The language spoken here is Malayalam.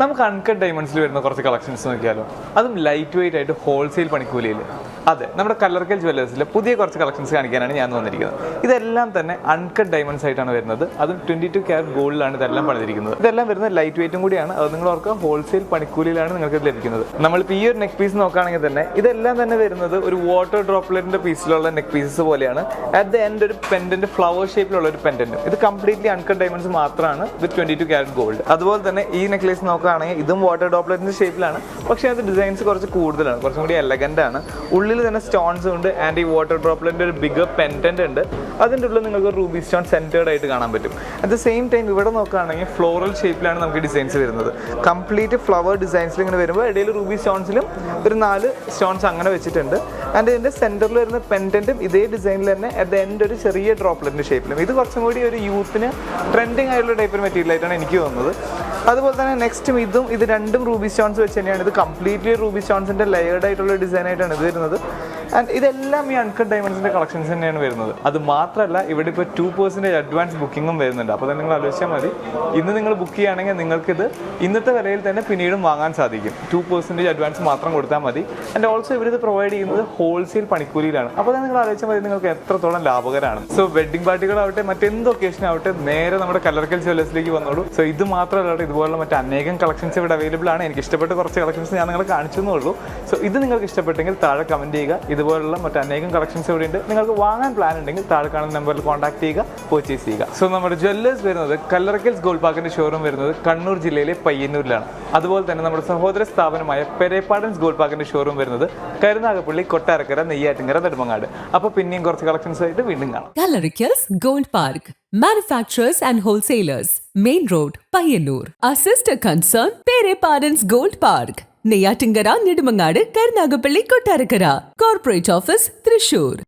നമുക്ക് അൺകട്ട് ഡയമണ്ട്സിൽ വരുന്ന കുറച്ച് കളക്ഷൻസ് നോക്കിയാലോ? അതും ലൈറ്റ് വെയിറ്റ് ആയിട്ട് ഹോൾസെയിൽ പണിക്കൂലിയിൽ അതെ നമ്മുടെ കല്ലർക്കൽ ജ്വല്ലേഴ്സിലെ പുതിയ കുറച്ച് കളക്ഷൻസ് കാണിക്കാനാണ് ഞാൻ വന്നിരിക്കുന്നത്. ഇതെല്ലാം തന്നെ അൺകട്ട് ഡയമണ്ട്സ് ആയിട്ടാണ് വരുന്നത്. അതും ട്വന്റി ടു ക്യാരറ്റ് ഗോൾഡിലാണ് ഇതെല്ലാം പണിതിരിക്കുന്നത്. ഇതെല്ലാം വരുന്നത് ലൈറ്റ് വെയിറ്റും കൂടിയാണ്. അത് നിങ്ങൾ ഓർക്കുക ഹോൾസെയിൽ പണിക്കൂലിയിലാണ് നിങ്ങൾക്ക് ലഭിക്കുന്നത്. നമ്മളിപ്പോൾ ഈ ഒരു നെക്ക് പീസ് നോക്കുകയാണെങ്കിൽ തന്നെ ഇതെല്ലാം തന്നെ വരുന്നത് ഒരു വാട്ടർ ഡ്രോപ്ലെറ്റിന്റെ പീസിലുള്ള നെക്ക് പീസസ് പോലെയാണ്. അറ്റ് ദ എൻഡ് ഒരു പെൻഡന്റ് ഫ്ലവർ ഷേപ്പിലുള്ള ഒരു പെൻഡന്റ് ഇത് കംപ്ലീറ്റ്ലി അൺകട്ട് ഡയമണ്ട്സ് മാത്രമാണ് with twenty two carat gold അതുപോലെ തന്നെ ഈ നെക്ലേസ് നോക്കുകയാണെങ്കിൽ ഇതും വാട്ടർ ഡ്രോപ്ലെറ്റിന്റെ ഷേപ്പിലാണ് പക്ഷേ അത് ഡിസൈൻസ് കുറച്ച് കൂടുതലാണ്. കുറച്ചും കൂടി എലഗന്റ് ആണ്. ഉള്ളിൽ തന്നെ സ്റ്റോൺസ് ഉണ്ട് ആൻഡ് ഈ വാട്ടർ ഡ്രോപ്പിലിന്റെ ഒരു ബിഗർ പെന്റന്റ് ഉണ്ട്. അതിന്റെ ഉള്ളിൽ നിങ്ങൾക്ക് റൂബി സ്റ്റോൺ സെന്റേർഡ് ആയിട്ട് കാണാൻ പറ്റും. അറ്റ് ദ സെയിം ടൈം ഇവിടെ നോക്കുകയാണെങ്കിൽ ഫ്ലോറൽ ഷേപ്പിലാണ് നമുക്ക് ഡിസൈൻസ് വരുന്നത്. കംപ്ലീറ്റ് ഫ്ലവർ ഡിസൈൻസിൽ ഇങ്ങനെ വരുമ്പോൾ ഇടയിൽ റൂബി സ്റ്റോൺസിലും ഒരു നാല് സ്റ്റോൺസ് അങ്ങനെ വെച്ചിട്ടുണ്ട്. ആൻഡ് ഇതിന്റെ സെന്ററിൽ വരുന്ന പെന്റന്റും ഇതേ ഡിസൈനിൽ തന്നെ അറ്റ് ദ എൻഡ് ഒരു ചെറിയ ഡ്രോപ്ലെറ്റിന്റെ ഷേപ്പിലും ഇത് കുറച്ചും കൂടി ഒരു യൂത്തിന് ട്രെൻഡിങ് ആയിട്ടുള്ള ടൈപ്പ് മെറ്റീരിയലായിട്ടാണ് എനിക്ക് തോന്നുന്നത്. അതുപോലെ തന്നെ നെക്സ്റ്റ് ഇതും ഇത് രണ്ടും റൂബി സ്റ്റോൺസ് വെച്ച് തന്നെയാണ്. ഇത് കംപ്ലീറ്റ്ലി റൂബി സ്റ്റോൺസിന്റെ ലെയർഡ് ആയിട്ടുള്ള ഡിസൈൻ ആയിട്ടാണ് ഇത് വരുന്നത്. ആൻഡ് ഇതെല്ലാം ഈ അൺകട്ട് ഡയമണ്ട്സിന്റെ കളക്ഷൻസ് തന്നെയാണ് വരുന്നത്. അത് മാത്രമല്ല ഇവിടെ ഇപ്പോൾ ടു പെർസെന്റേജ് അഡ്വാൻസ് ബുക്കിങ്ങും വരുന്നുണ്ട്. അപ്പോൾ തന്നെ നിങ്ങൾ ആലോചിച്ചാൽ മതി. ഇന്ന് നിങ്ങൾ ബുക്ക് ചെയ്യുകയാണെങ്കിൽ നിങ്ങൾക്കിത് ഇന്നത്തെ വിലയിൽ തന്നെ പിന്നീടും വാങ്ങാൻ സാധിക്കും. ടു പെർസെന്റേജ് അഡ്വാൻസ് മാത്രം കൊടുത്താൽ മതി. ആൻഡ് ഓൾസോ ഇവരിത് പ്രൊവൈഡ് ചെയ്യുന്നത് ഹോൾസെയിൽ പണിക്കൂലിയിലാണ്. അപ്പോൾ തന്നെ നിങ്ങൾ ആലോചിച്ചാൽ മതി നിങ്ങൾക്ക് എത്രത്തോളം ലാഭകരമാണ് സോ വെഡിങ് പാർട്ടികളാവട്ടെ മറ്റെന്ത് ഒക്കേഷൻ ആവട്ടെ നേരെ നമ്മുടെ കലർക്കൽ ജ്വല്ലേഴ്സിലേക്ക് വന്നോളൂ. സോ ഇത് മാത്രമല്ല ഇതുപോലുള്ള മറ്റ് അനേകം കളക്ഷൻസ് ഇവിടെ അവൈലബിൾ ആണ്. എനിക്ക് ഇഷ്ടപ്പെട്ട കുറച്ച് കളക്ഷൻസ് ഞാൻ നിങ്ങളെ കാണിച്ചു എന്നുള്ളൂ സോ ഇത് നിങ്ങൾക്ക് ഇഷ്ടപ്പെട്ടെങ്കിൽ താഴെ കമന്റ് ചെയ്യുക. ഇതുപോലുള്ള മറ്റ് അനേകം കളക്ഷൻസ് ഇവിടെ ഉണ്ട് നിങ്ങൾക്ക് വാങ്ങാൻ പ്ലാൻ ഉണ്ടെങ്കിൽ താഴെ കാണുന്ന നമ്പറിൽ കോൺടാക്ട് ചെയ്യുക പർച്ചേസ് ചെയ്യുക സോ നമ്മുടെ ജ്വല്ലേഴ്സ് വരുന്നത് കല്ലറക്കൽസ് ഗോൾഡ് പാർക്കിന്റെ ഷോറൂം വരുന്നത് കണ്ണൂർ ജില്ലയിലെ പയ്യന്നൂരിലാണ് അതുപോലെ തന്നെ നമ്മുടെ സഹോദര സ്ഥാപനമായ പെരേപ്പാടൻസ് ഗോൾഡ് പാർക്കിന്റെ ഷോറൂം വരുന്നത് കരുനാഗപ്പള്ളി കൊട്ടാരക്കര നെയ്യാറ്റിങ്കര നെടുമങ്ങാട് അപ്പോൾ പിന്നെയും കുറച്ച് കളക്ഷൻസ് ആയിട്ട് വീണ്ടും കാണാം Kallarakkals gold park Manufacturers and wholesalers. Main Road, Payanur. Our sister concern, Pere Parents Gold Park. Neyyattinkara Nedumangad Karunagappally Kottarakkara. Corporate office Thrissur